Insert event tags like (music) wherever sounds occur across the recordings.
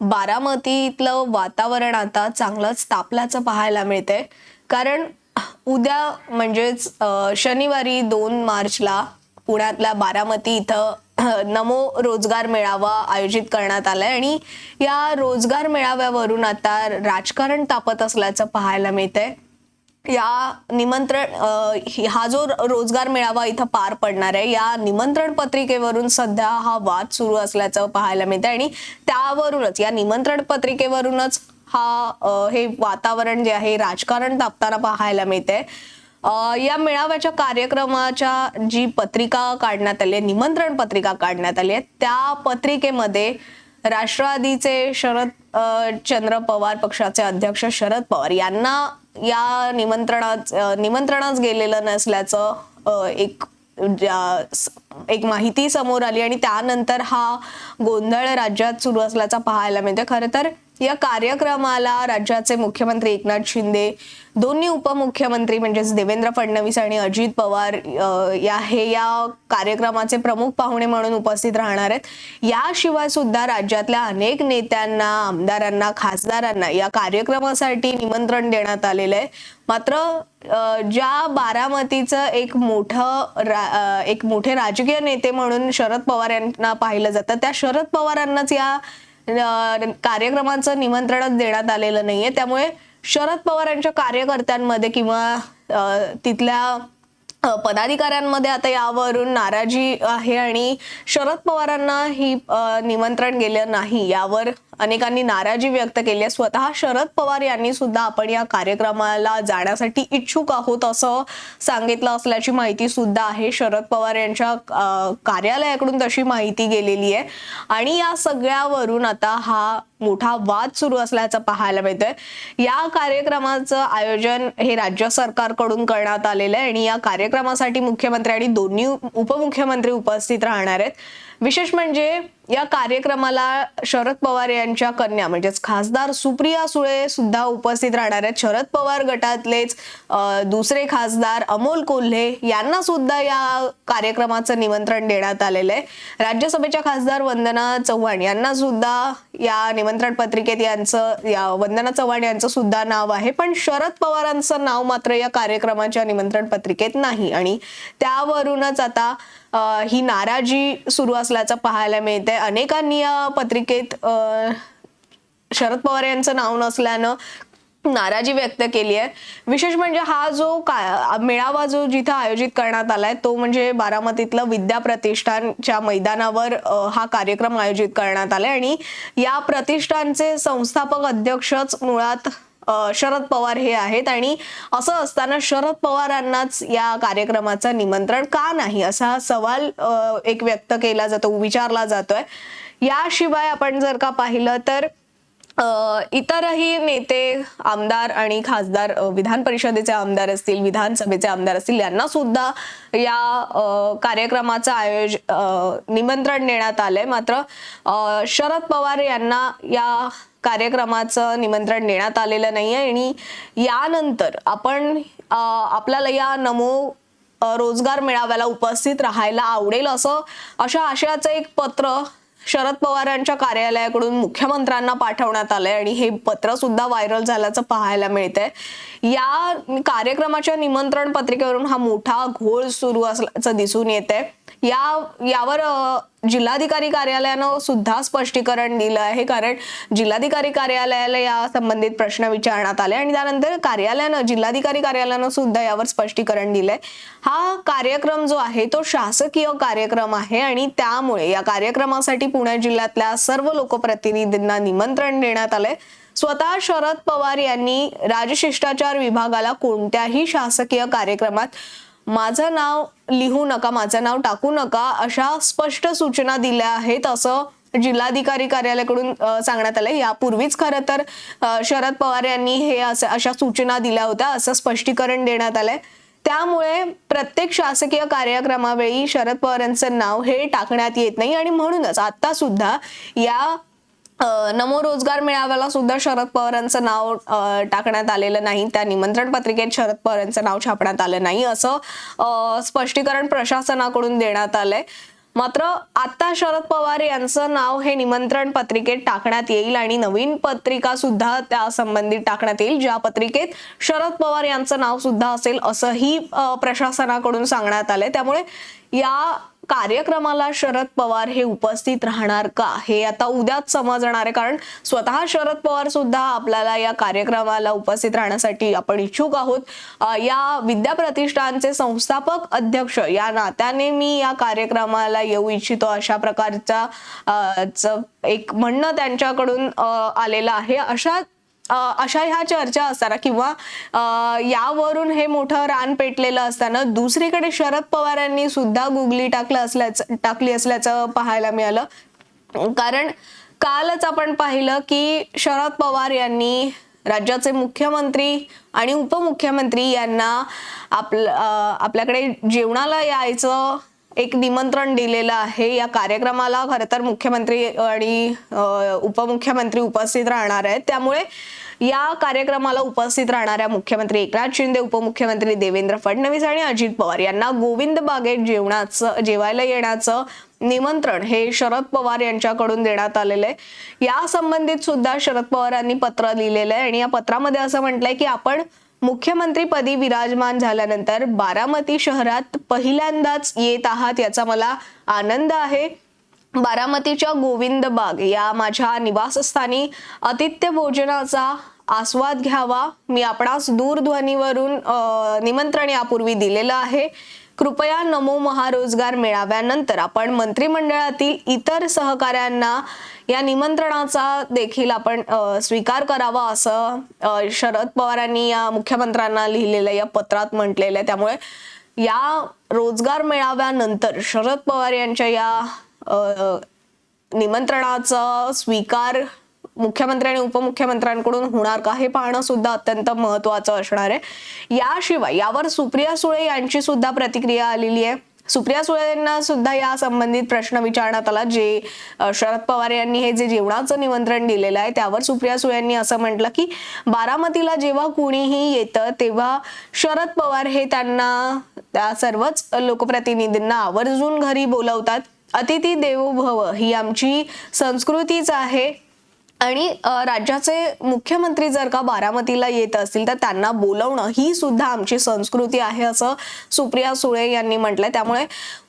बारामतीतलं वातावरण आता चांगलंच तापल्याचं पाहायला मिळतंय. कारण उद्या म्हणजेच शनिवारी दोन मार्चला पुण्यातल्या बारामती इथं (clears throat) नमो रोजगार मेळावा आयोजित करण्यात आलाय आणि या रोजगार मेळाव्यावरून आता राजकारण तापत असल्याचं पाहायला मिळतंय. या निमंत्रण हा जो रोजगार मेळावा इथं पार पडणार आहे या निमंत्रण पत्रिकेवरून सध्या हा वाद सुरू असल्याचं पाहायला मिळतं आणि त्यावरूनच या निमंत्रण पत्रिकेवरूनच हा हे वातावरण जे आहे राजकारण तापताना पाहायला मिळते या मेळाव्याच्या कार्यक्रमाच्या जी पत्रिका काढण्यात आली आहे निमंत्रण पत्रिका काढण्यात आली आहे त्या पत्रिकेमध्ये राष्ट्रवादीचे शरद चंद्र पवार पक्षाचे अध्यक्ष शरद पवार यांना या निमंत्रणाच निमंत्रणच गेलेलं नसल्याचं एक ज्या- एक माहिती समोर आली आणि त्यानंतर हा गोंधळ राज्यात सुरू असल्याचा पाहायला मिळतोय. खरं तर या कार्यक्रमाला राज्याचे मुख्यमंत्री एकनाथ शिंदे दोन्ही उपमुख्यमंत्री म्हणजेच देवेंद्र फडणवीस आणि अजित पवार या हे या कार्यक्रमाचे प्रमुख पाहुणे म्हणून उपस्थित राहणार आहेत. याशिवाय सुद्धा राज्यातल्या अनेक नेत्यांना आमदारांना खासदारांना या कार्यक्रमासाठी निमंत्रण देण्यात आलेलं आहे. मात्र ज्या बारामतीचं एक मोठं रा- एक मोठे राजकीय नेते म्हणून शरद पवार यांना पाहिलं जातं त्या शरद पवारांनाच या म्हणजे, कार्यक्रमाचं निमंत्रणच देण्यात आलेलं नाहीये. त्यामुळे शरद पवारांच्या कार्यकर्त्यांमध्ये किंवा तिथल्या पदाधिकाऱ्यांमध्ये आता यावरून नाराजी आहे आणि शरद पवारांना ही निमंत्रण गेलं नाही. यावर अनेकांनी नाराजी व्यक्त केली आहे. स्वतः शरद पवार यांनी सुद्धा आपण या कार्यक्रमाला जाण्यासाठी इच्छुक आहोत असं सांगितलं असल्याची माहिती सुद्धा आहे. शरद पवार यांच्या कार्यालयाकडून तशी माहिती गेलेली आहे. आणि या सगळ्यावरून आता हा मोठा वाद सुरू असल्याचं पाहायला मिळतोय. या कार्यक्रमाचं आयोजन हे राज्य सरकारकडून करण्यात आलेलं आहे. आणि या कार्यक्रमासाठी मुख्यमंत्री आणि दोन्ही उपमुख्यमंत्री उपस्थित राहणार आहेत. विशेष म्हणजे या कार्यक्रमाला शरद पवार यांच्या कन्या म्हणजेच खासदार सुप्रिया सुळे सुद्धा उपस्थित राहणार आहेत. शरद पवार गटातलेच दुसरे खासदार अमोल कोल्हे यांना सुद्धा या कार्यक्रमाचं निमंत्रण देण्यात आलेलं आहे. राज्यसभेच्या खासदार वंदना चव्हाण यांना सुद्धा या निमंत्रण पत्रिकेत यांचं या वंदना चव्हाण यांचं सुद्धा नाव आहे. पण शरद पवारांचं नाव मात्र या कार्यक्रमाच्या निमंत्रण पत्रिकेत नाही. आणि त्यावरूनच आता ही नाराजी सुरू असल्याचं पाहायला मिळते अनेकांनी या पत्रिकेत शरद पवार यांचं नाव नसल्यानं नाराजी व्यक्त केली आहे. विशेष म्हणजे हा जो का मेळावा जो जिथं आयोजित करण्यात आलाय तो म्हणजे बारामतीतलं विद्या प्रतिष्ठानच्या मैदानावर हा कार्यक्रम आयोजित करण्यात आलाय. आणि या प्रतिष्ठानचे संस्थापक अध्यक्षच मुळात शरद पवार हे आहेत आणि असं असताना शरद पवारांनाच या कार्यक्रमाचं निमंत्रण का नाही असा सवाल एक व्यक्त केला जातो विचारला जातोय. याशिवाय आपण जर का पाहिलं तर इतरही नेते आमदार आणि खासदार विधान परिषदेचे आमदार असतील विधानसभेचे आमदार असतील यांना सुद्धा या कार्यक्रमाचं आयोज निमंत्रण देण्यात आलंय. मात्र शरद पवार यांना या कार्यक्रमाचं निमंत्रण देण्यात आलेलं नाही आहे आणि यानंतर आपण आपल्याला या नमो रोजगार मेळाव्याला उपस्थित राहायला आवडेल असं अशा आशयाचं एक पत्र शरद पवारांच्या कार्यालयाकडून मुख्यमंत्र्यांना पाठवण्यात आलंय आणि हे पत्र सुद्धा व्हायरल झाल्याचं पाहायला मिळतंय. या कार्यक्रमाच्या निमंत्रण पत्रिकेवरून हा मोठा घोळ सुरू असल्याचं दिसून येतंय. या यावर जिल्हाधिकारी कार्यालयानं सुद्धा स्पष्टीकरण दिलं आहे. कारण जिल्हाधिकारी कार्यालयाला या संबंधित प्रश्न विचारण्यात आले आणि त्यानंतर कार्यालयानं जिल्हाधिकारी कार्यालयानं सुद्धा यावर स्पष्टीकरण दिलंय. हा कार्यक्रम जो आहे तो शासकीय कार्यक्रम आहे आणि त्यामुळे या कार्यक्रमासाठी पुणे जिल्ह्यातल्या सर्व लोकप्रतिनिधींना निमंत्रण देण्यात आलंय. स्वतः शरद पवार यांनी राजशिष्टाचार विभागाला कोणत्याही शासकीय कार्यक्रमात माझं नाव लिहू नका माझं नाव टाकू नका अशा स्पष्ट सूचना दिल्या आहेत असं जिल्हाधिकारी कार्यालयाकडून सांगण्यात आलं यापूर्वीच खरं तर शरद पवार यांनी हे असं अशा सूचना दिल्या होत्या असं स्पष्टीकरण देण्यात आलंय. त्यामुळे प्रत्येक शासकीय कार्यक्रमावेळी शरद पवार यांचं नाव हे टाकण्यात येत नाही आणि म्हणूनच आता सुद्धा या नमो रोजगार मेळाव्याला सुद्धा शरद पवारांचं नाव टाकण्यात आलेलं नाही. त्या निमंत्रण पत्रिकेत शरद पवारांचं नाव छापण्यात आलं नाही असं स्पष्टीकरण प्रशासनाकडून देण्यात आलंय. मात्र आता शरद पवार यांचं नाव हे निमंत्रण पत्रिकेत टाकण्यात येईल आणि नवीन पत्रिका सुद्धा त्या संबंधित टाकण्यात येईल ज्या पत्रिकेत शरद पवार यांचं नाव सुद्धा असेल असंही प्रशासनाकडून सांगण्यात आलंय. त्यामुळे या कार्यक्रमाला शरद पवार हे उपस्थित राहणार का? हे आता उद्याच समजणार आहे कारण स्वतः शरद पवार सुद्धा आपल्याला या कार्यक्रमाला उपस्थित राहण्यासाठी आपण इच्छुक आहोत. या विद्या प्रतिष्ठानचे संस्थापक अध्यक्ष या नात्याने मी या कार्यक्रमाला येऊ इच्छितो अशा प्रकारचा एक म्हणणं त्यांच्याकडून आलेलं आहे. अशा अशा ह्या चर्चा असताना किंवा यावरून हे मोठं रान पेटलेलं असताना दुसरीकडे शरद पवारांनी सुद्धा गुगली टाकलं असल्याचं टाकली असल्याचं पाहायला मिळालं. कारण कालच आपण पाहिलं की शरद पवार यांनी राज्याचे मुख्यमंत्री आणि उपमुख्यमंत्री यांना आपलं आपल्याकडे जेवणाला यायचं एक निमंत्रण दिलेलं आहे. या कार्यक्रमाला खरं तर मुख्यमंत्री आणि उपमुख्यमंत्री उपस्थित राहणार आहेत. त्यामुळे या कार्यक्रमाला उपस्थित राहणाऱ्या मुख्यमंत्री एकनाथ शिंदे उपमुख्यमंत्री देवेंद्र फडणवीस आणि अजित पवार यांना गोविंद बागेत जेवणाचं जेवायला येण्याचं निमंत्रण हे शरद पवार यांच्याकडून देण्यात आलेलं आहे. या संबंधित सुद्धा शरद पवारांनी पत्र लिहिलेलं आहे. आणि या पत्रामध्ये असं म्हटलंय की आपण मुख्यमंत्रीपदी विराजमान झाल्यानंतर बारामती शहरात पहिल्यांदाच येत आहात याचा मला आनंद आहे. बारामतीच्या गोविंद बाग या माझ्या निवासस्थानी आतिथ्य भोजनाचा आस्वाद घ्यावा. मी आपणास दूरध्वनीवरून निमंत्रण यापूर्वी दिलेलं आहे. कृपया नमो महारोजगार मेळाव्यानंतर आपण मंत्रिमंडळातील इतर सहकाऱ्यांना या निमंत्रणाचा देखील आपण स्वीकार करावा असं शरद पवारांनी या मुख्यमंत्र्यांना लिहिलेलं या पत्रात म्हटलेलं आहे. त्यामुळे या रोजगार मेळाव्यानंतर शरद पवार यांच्या या निमंत्रणाचा स्वीकार मुख्यमंत्री आणि उपमुख्यमंत्र्यांकडून होणार का? हे पाहणं सुद्धा अत्यंत महत्वाचं असणार आहे. याशिवाय यावर सुप्रिया सुळे यांची सुद्धा प्रतिक्रिया आलेली आहे. सुप्रिया सुळेंना सुद्धा या संबंधित प्रश्न विचारण्यात आला जे शरद पवार यांनी हे जे जेवणाचं निमंत्रण दिलेलं आहे त्यावर सुप्रिया सुळे यांनी असं म्हटलं की बारामतीला जेव्हा कुणीही येतं तेव्हा शरद पवार हे त्यांना त्या सर्वच लोकप्रतिनिधींना आवर्जून घरी बोलवतात. अतिथी देवो भव ही आमची संस्कृतीच आहे. आणि राज्याचे मुख्यमंत्री जर का बारामतीला येत असतील तर त्यांना बोलवणं ही सुद्धा आमची संस्कृती आहे असं सुप्रिया सुळे यांनी म्हटलंय. त्यामुळे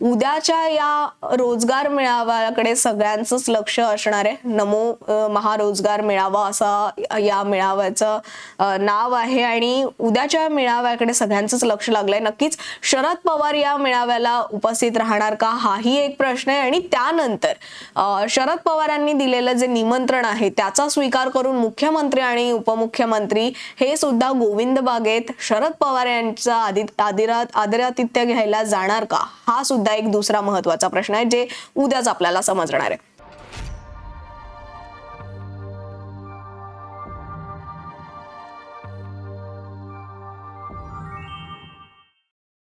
उद्याच्या या रोजगार मेळाव्याकडे सगळ्यांचंच लक्ष असणार आहे. नमो महारोजगार मेळावा असा या मेळाव्याचं नाव आहे आणि उद्याच्या मेळाव्याकडे सगळ्यांचंच लक्ष लागलंय. नक्कीच शरद पवार या मेळाव्याला उपस्थित राहणार का हाही एक प्रश्न आहे. आणि त्यानंतर शरद पवारांनी दिलेलं जे निमंत्रण आहे त्याचा स्वीकार करून मुख्यमंत्री आणि उपमुख्यमंत्री हे सुद्धा गोविंद बागेत शरद पवार यांचा आदि आदिरा आदरातिथ्य घ्यायला जाणार का? हा सुद्धा एक दुसरा महत्त्वाचा प्रश्न आहे जे उद्याच आपल्याला समजणार आहे.